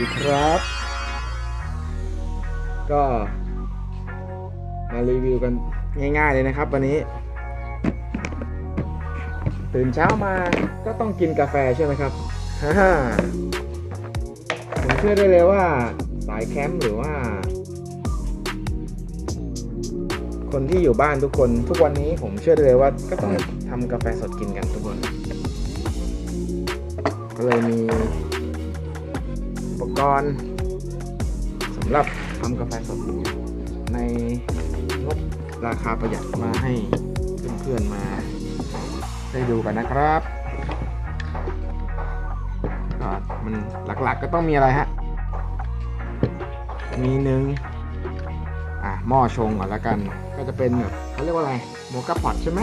ดีครับ ก็มารีวิวกันง่ายๆเลยนะครับ วันนี้ ตื่นเช้ามาก็ต้องกินกาแฟใช่ไหมครับฮ่าผมเชื่อได้เลยว่าสายแคมป์หรือว่า คนที่อยู่บ้านทุกคนทุกวันนี้ผมเชื่อได้เลยว่า ก็ต้องทำกาแฟสดกินกันทุกคน ก็เลยมี กรณ์สำหรับทำกาแฟสดในงบราคาประหยัดมาให้เพื่อนๆมา ได้ดูกันนะครับก็มันหลักๆก็ต้องมีอะไรฮะ มีหนึ่งอะหม้อชงก่อนล้วกัน ก็จะเป็นแบบเขาเรียกว่าอะไรโมกาพอตใช่ไหม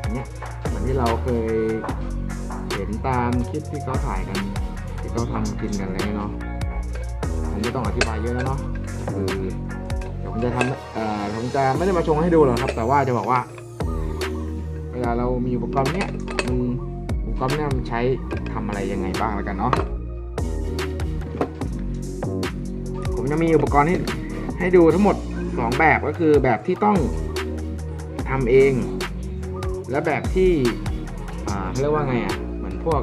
อย่างเงี้ยเหมือนที่เราเคยเห็นตามคลิปที่เขาถ่ายกัน ที่เขาทำกินกันอะไรเงี้ยเนาะผมไม่ต้องอธิบายเยอะแล้วเนาะคือเดี๋ยวผมจะทำเอ่อผมจะไม่ได้มาชงให้ดูหรอกครับ แต่ว่าจะบอกว่า เวลาเรามีอุปกรณ์เนี้ยอุปกรณ์เนี้ยมันใช้ทำอะไรยังไงบ้างแล้วกันเนาะผมจะมีอุปกรณ์ให้ให้ดูทั้งหมด 2 แบบก็คือแบบที่ต้องทำเอง และแบบที่อ่าเขาเรียกว่าไงอะเหมือนพวก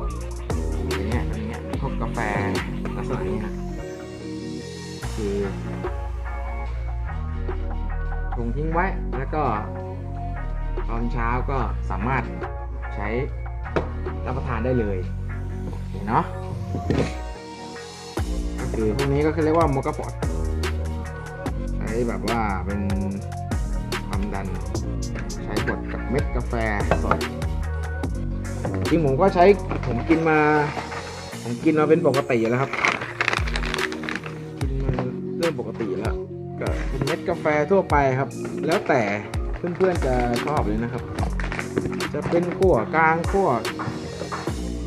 กาแฟลักษณะนี้ฮะคือชงทิ้งไว้แล้วก็ตอนเช้าก็สามารถใช้รับประทานได้เลยเห็นเนาะก็คือพวกนี้ก็คือเรียกว่าโมกาพอตใช้แบบว่าเป็นความดัน ใช้บดกับเม็ดกาแฟสดจริงผมก็ใช้ผมกินมา ผมกินมาเป็นปกติอยู่แล้วครับ กินมาเรื่องปกติแล้วก็เป็นเม็ดกาแฟทั่วไปครับ แล้วแต่เพื่อนๆจะชอบเลยนะครับ จะเป็นขั้วกลางขั้ว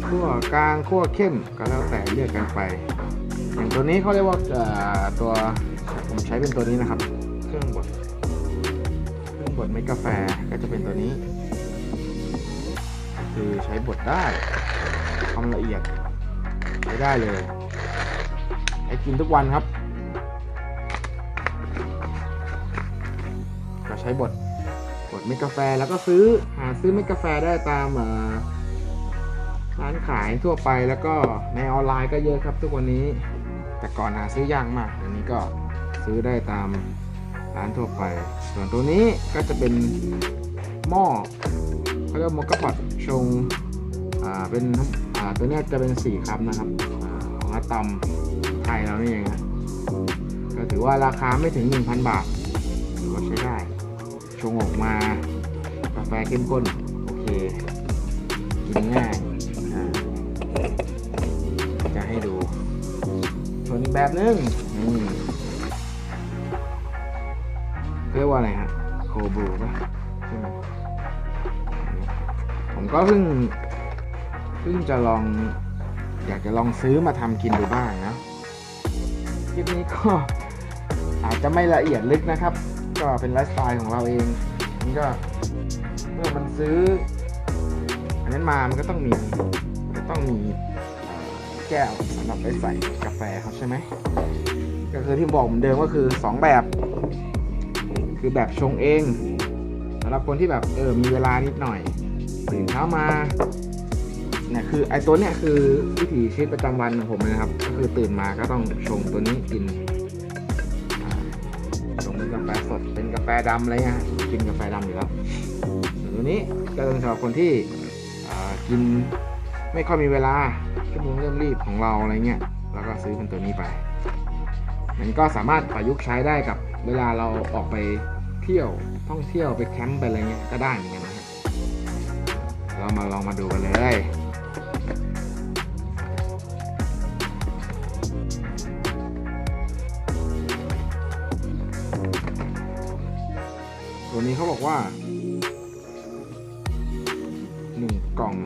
ขั้วกลางขั้วเข้มก็แล้วแต่เลือกกันไป อย่างตัวนี้เขาเรียกว่าตัวผมใช้เป็นตัวนี้นะครับ เครื่องบดเครื่องบดเม็ดกาแฟก็จะเป็นตัวนี้ คือใช้บดได้ความละเอียด ใช้ได้เลยใช้กินทุกวันครับ ก็ใช้บดบดเม็ดกาแฟแล้วก็ซื้อหาซื้อเม็ดกาแฟได้ตามร้านขายทั่วไปแล้วก็ในออนไลน์ก็เยอะครับทุกวันนี้ แต่ก่อนหาซื้อยากมากเดี๋ยวนี้ก็ซื้อได้ตามร้านทั่วไป ส่วนตัวนี้ก็จะเป็นหม้อเขาเรียกมอกกะพอตชง อ่าเป็นอ่าตัวเนี้ยจะเป็นสี่ครับนะครับอของอาตอมไทยเรานี่เองครับก็ถือว่าราคาไม่ถึง 1,000 บาทถือว่าใช้ได้ชงออกมากาแฟเข้มข้น โอเค กินง่ายจะให้ดูส่วนอีกแบบนึงเรียกว่าอะไรฮะโคบูป่ะใช่ไหมผมก็เพิ่ง พิ่งจะลองอยากจะลองซื้อมาทำกินดูบ้างนะคลิปนี้ก็อาจจะไม่ละเอียดลึกนะครับ ก็เป็นไลฟ์สไตล์ของเราเองมันก็เมื่อมันซื้อ อันนั้นมามันก็ต้องมีก็ต้องมีแก้วสำหรับไปใส่กาแฟเขาใช่ไหมก็คือที่บอกเหมือนเดิมก็คือ 2 แบบ คือแบบชงเองสำหรับคนที่แบบเออมีเวลานิดหน่อยตื่นเช้ามา เนี่ยคือไอตัวเนี้ยคือวิถีชีวิตประจำวันของผมนะครับ ก็คือตื่นมาก็ต้องชงตัวนี้กินอ่าชงเป็นกาแฟสดเป็นกาแฟดำอะไรเงี้ยกินกาแฟดำอยู่แล้วตัวนี้ก็เป็นสำหรับคนที่กินไม่ค่อยมีเวลาชั่วโมงเริ่มรีบของเราอะไรเงี้ยแล้วก็ซื้อเป็นตัวนี้ไปมันก็สามารถประยุกต์ใช้ได้กับเวลาเราออกไปเที่ยวท่องเที่ยวไปแคมป์ไปอะไรเงี้ยก็ได้เหมือนกันนะครับเรามาลองมาดูกันเลย นี้เขาบอกว่าหนึ่งกล่อง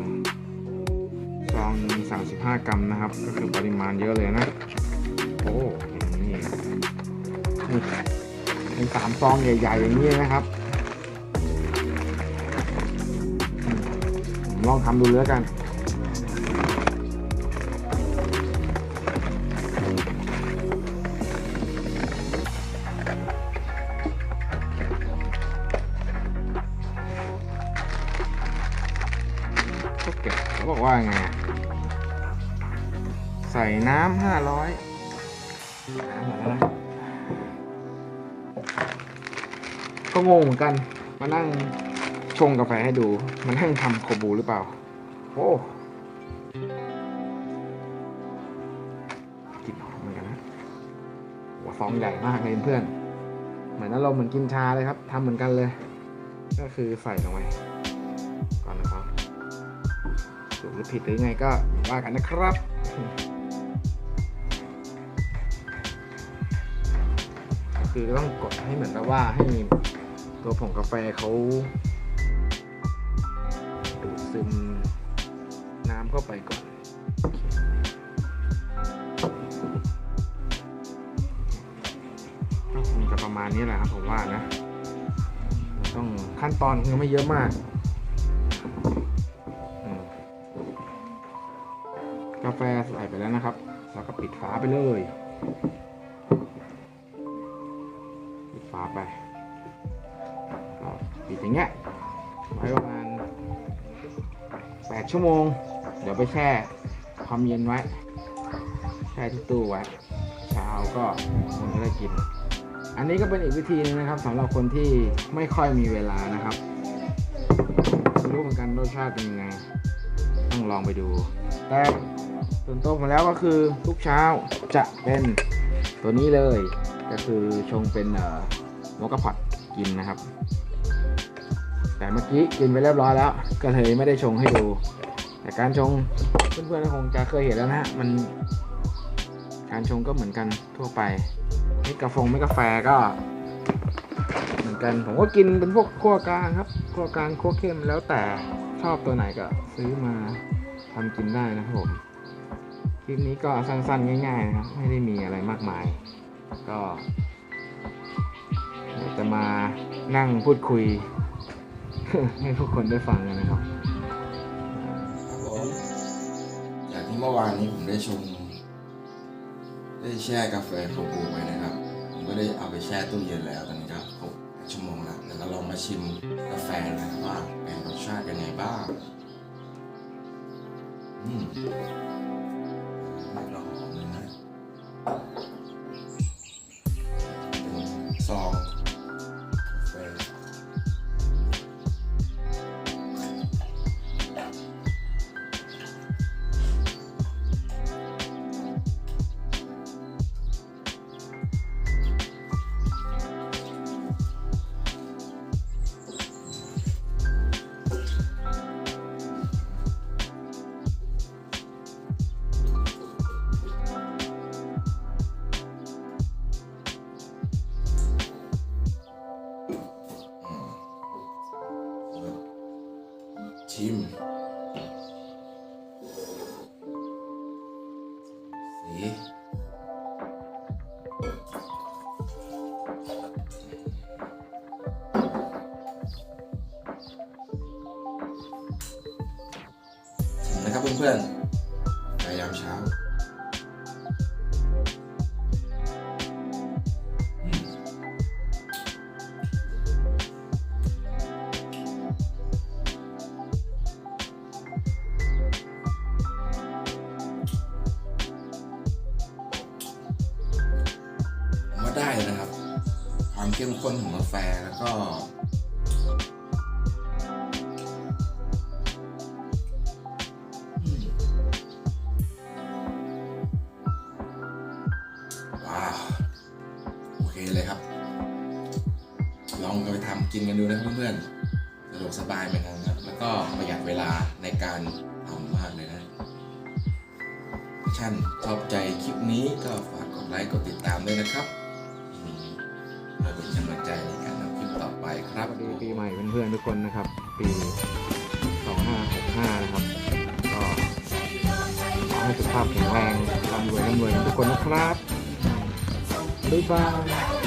ซองหนึ่งสามสิบห้ากรัมนะครับ ก็คือปริมาณเยอะเลยนะ โอ้นี่นี่เป็นสามซองใหญ่ๆอย่างนี้นะครับลองทำดูเลยแล้วกัน บอกว่าไง ใส่น้ำห้าร้อยก็งงเหมือนกัน มานั่งชงกาแฟให้ดู มานั่งทำโคบูหรือเปล่า โอ้กลิ่นหอมเหมือนกันนะ หัวฟองใหญ่มากเลยเพื่อน เหมือนอารมณ์เหมือนกินชาเลยครับทำเหมือนกันเลย ก็คือใส่ลงไป กหรือผิดหรือไงก็ว่ากันนะครับคือต้องกดให้เหมือนกับว่าให้ตัวผงกาแฟเขาดูดซึมน้ำเข้าไปก่อนก็คงจะประมาณนี้แหละครับผมว่านะ ต้องขั้นตอนคงไม่เยอะมากาแฟใส่ไปแล้วนะครับแล้วก็ปิดฝาไปเลย ปิดฝาไปปิดอย่างเงี้ยไว้ประมาณ 8 ชั่วโมง เดี๋ยวไปแช่ความเย็นไว้ แช่ที่ตู้ไว้เช้าก็คงจะได้กิน อันนี้ก็เป็นอีกวิธีหนึงนะครับสำหรับคนที่ไม่ค่อยมีเวลานะครับไม่รู้เหมือนกันรสชาติเป็นยังไง ต้องลองไปดู แต่ ส่วนตัวผมแล้วก็คือทุกเช้าจะเป็นตัวนี้เลย ก็คือชงเป็นเอ่อมกกะพอตกินนะครับ แต่เมื่อกี้กินไปเรียบร้อยแล้ว ก็เลยไม่ได้ชงให้ดู แต่การชงเพื่อนๆคงจะเคยเห็นแล้วนะมัน การชงก็เหมือนกันทั่วไปนี่กาแฟไม่กาแฟก็ เหมือนกันผมก็กินเป็นพวกขั้วกลางครับขั้วกลางขั้วเข้มแล้วแต่ชอบตัวไหนก็ซื้อมาทำกินได้นะครับผม ลิปนี้ก็สั้นๆง่าย ๆ นะครับ ไม่ได้มีอะไรมากมาย ก็จะมานั่งพูดคุย ให้ทุกคนได้ฟังกันนะครับครับผมอย่างที่เมื่อวานนี้ผมได้ชงได้แช่กาแฟโคบูไปนะครับ ผมก็ได้เอาไปแช่ตู้เย็นแล้วตอนนี้ครับครบชั่วโมงแล้วเดี๋ยวเราลองมาชิมกาแฟนะครับว่าเป็นรสชาติยังไงบ้าง อืม เรา นะครับเพื่อนๆพยายามเช้ามผมว่าได้นะครับ ความเข้มข้นของกาแฟแล้วก็ เคเลยครับ ลองไปทำกินกันดูนะครับเพื่อนๆสะดวกสบายเหมือนกันครับ แล้วก็ประหยัดเวลาในการทำมากเลยนะท่านชอบใจคลิปนี้ก็ฝากกดไลค์กดติดตามด้วยนะครับเพื่อเป็นกำลังใจในการทำคลิปต่อไปครับสวัสดีปีใหม่เพื่อนๆทุกคนนะครับ ปี 2565 นะครับก็ขอให้สุขภาพแข็งแรงร่ำรวยร่ำรวยทุกคนนะครับ บ๊ายบาย